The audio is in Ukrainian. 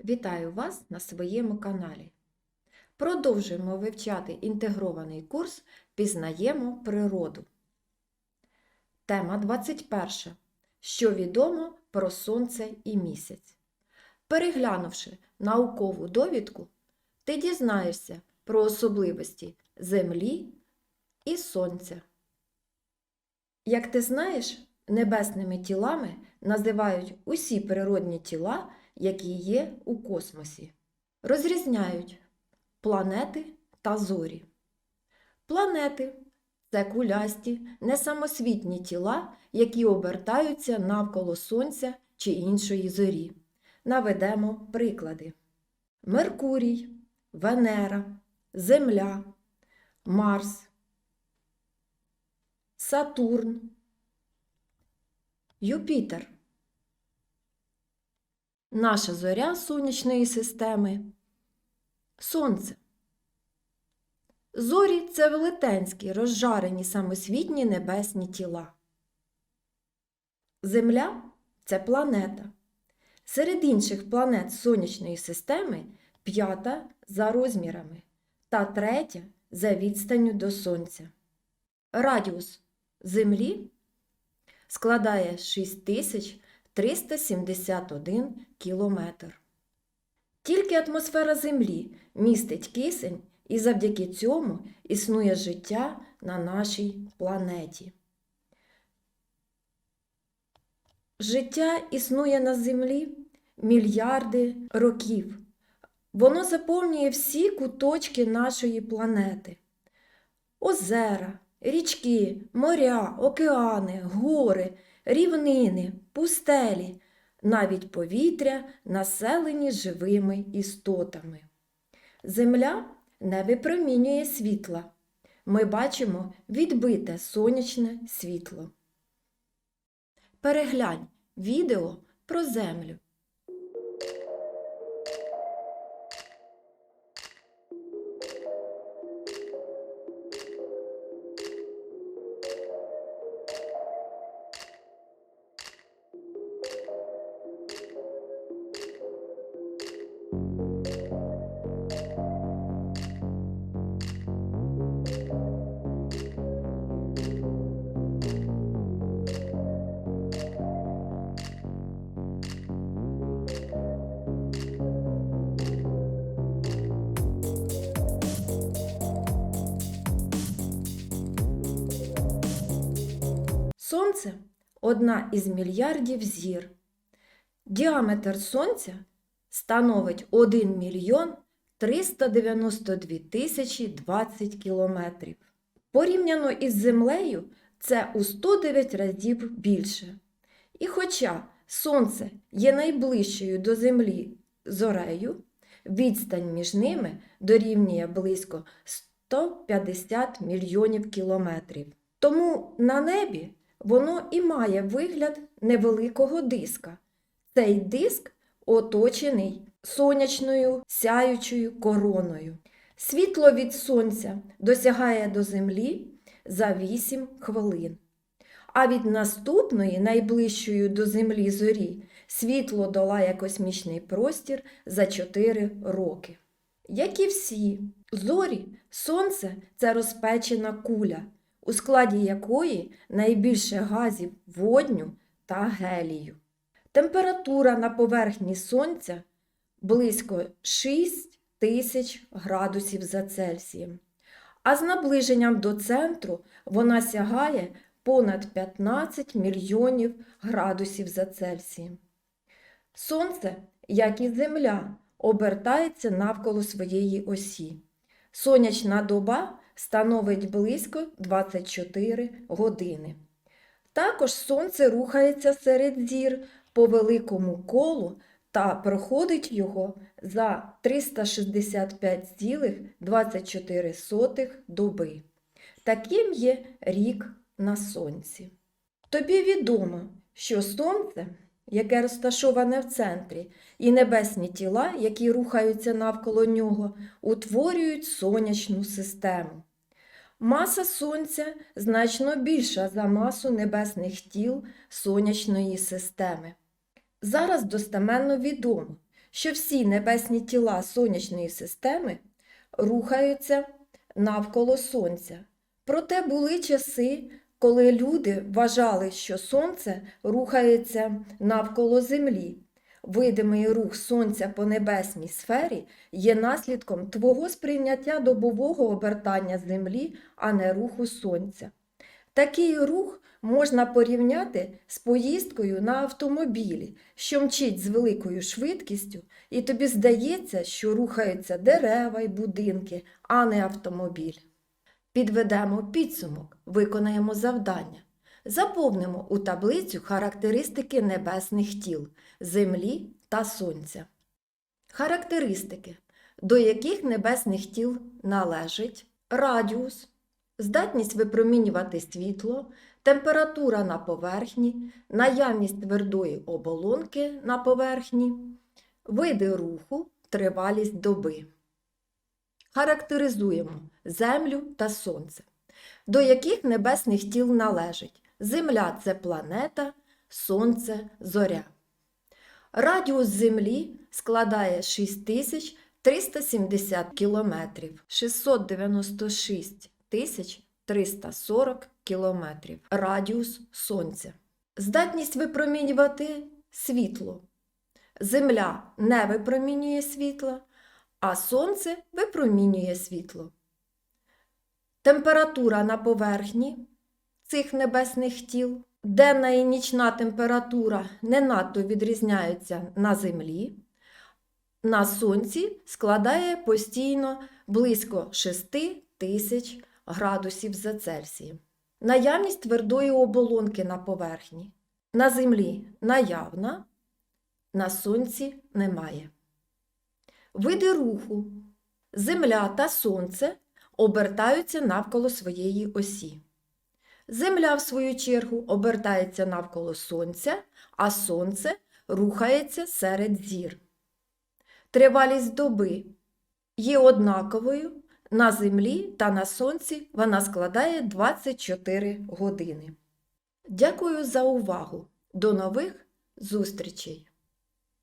Вітаю вас на своєму каналі. Продовжуємо вивчати інтегрований курс Пізнаємо природу. Тема 21. Що відомо про Сонце і місяць. Переглянувши наукову довідку, ти дізнаєшся про особливості Землі і Сонця. Як ти знаєш, небесними тілами називають усі природні тіла, які є у космосі. Розрізняють планети та зорі. Планети це кулясті, несамосвітні тіла, які обертаються навколо Сонця чи іншої зорі. Наведемо приклади: Меркурій, Венера, Земля, Марс, Сатурн, Юпітер. Наша зоря сонячної системи Сонце. Зорі це велетенські, розжарені самосвітні небесні тіла. Земля це планета. Серед інших планет сонячної системи п'ята за розмірами та третя за відстанню до Сонця. Радіус Землі складає 6371 кілометр. Тільки атмосфера Землі містить кисень, і завдяки цьому існує життя на нашій планеті. Життя існує на Землі мільярди років. Воно заповнює всі куточки нашої планети. Озера, річки, моря, океани, гори, рівнини, пустелі, навіть повітря, населені живими істотами. Земля не випромінює світла. Ми бачимо відбите сонячне світло. Переглянь відео про Землю. Сонце одна із мільярдів зір. Діаметр Сонця становить 1 мільйон 392 тисячі 20 кілометрів. Порівняно із Землею це у 109 разів більше. І хоча Сонце є найближчою до Землі зорею, відстань між ними дорівнює близько 150 мільйонів кілометрів. Тому на небі воно і має вигляд невеликого диска. Цей диск оточений сонячною сяючою короною. Світло від сонця досягає до землі за 8 хвилин. А від наступної, найближчої до землі зорі, світло долає космічний простір за 4 роки. Як і всі зорі, сонце це розпечена куля, у складі якої найбільше газів водню та гелію. Температура на поверхні Сонця близько 6 тисяч градусів за Цельсієм, а з наближенням до центру вона сягає понад 15 мільйонів градусів за Цельсієм. Сонце, як і Земля, обертається навколо своєї осі. Сонячна доба становить близько 24 години. Також Сонце рухається серед зір по великому колу та проходить його за 365,24 доби. Таким є рік на Сонці. Тобі відомо, що Сонце, яке розташоване в центрі, і небесні тіла, які рухаються навколо нього, утворюють сонячну систему. Маса Сонця значно більша за масу небесних тіл сонячної системи. Зараз достеменно відомо, що всі небесні тіла сонячної системи рухаються навколо Сонця. Проте були часи, коли люди вважали, що Сонце рухається навколо Землі. Видимий рух Сонця по небесній сфері є наслідком твого сприйняття добового обертання Землі, а не руху Сонця. Такий рух можна порівняти з поїздкою на автомобілі, що мчить з великою швидкістю, і тобі здається, що рухаються дерева й будинки, а не автомобіль. Підведемо підсумок, виконаємо завдання. Заповнимо у таблицю характеристики небесних тіл Землі та Сонця. Характеристики, до яких небесних тіл належить радіус, здатність випромінювати світло, температура на поверхні, наявність твердої оболонки на поверхні, види руху, тривалість доби. Характеризуємо Землю та Сонце. До яких небесних тіл належить Земля це планета, Сонце зоря. Радіус Землі складає 6370 км, 696 340 км. Радіус Сонця. Здатність випромінювати світло. Земля не випромінює світла, а Сонце випромінює світло. Температура на поверхні цих небесних тіл, денна і нічна температура не надто відрізняються на Землі. На Сонці складає постійно близько 6 тисяч градусів за Цельсієм. Наявність твердої оболонки на поверхні. На Землі наявна, на Сонці немає. Види руху. Земля та Сонце обертаються навколо своєї осі. Земля, в свою чергу, обертається навколо Сонця, а Сонце рухається серед зір. Тривалість доби є однаковою на Землі та на Сонці вона складає 24 години. Дякую за увагу! До нових зустрічей!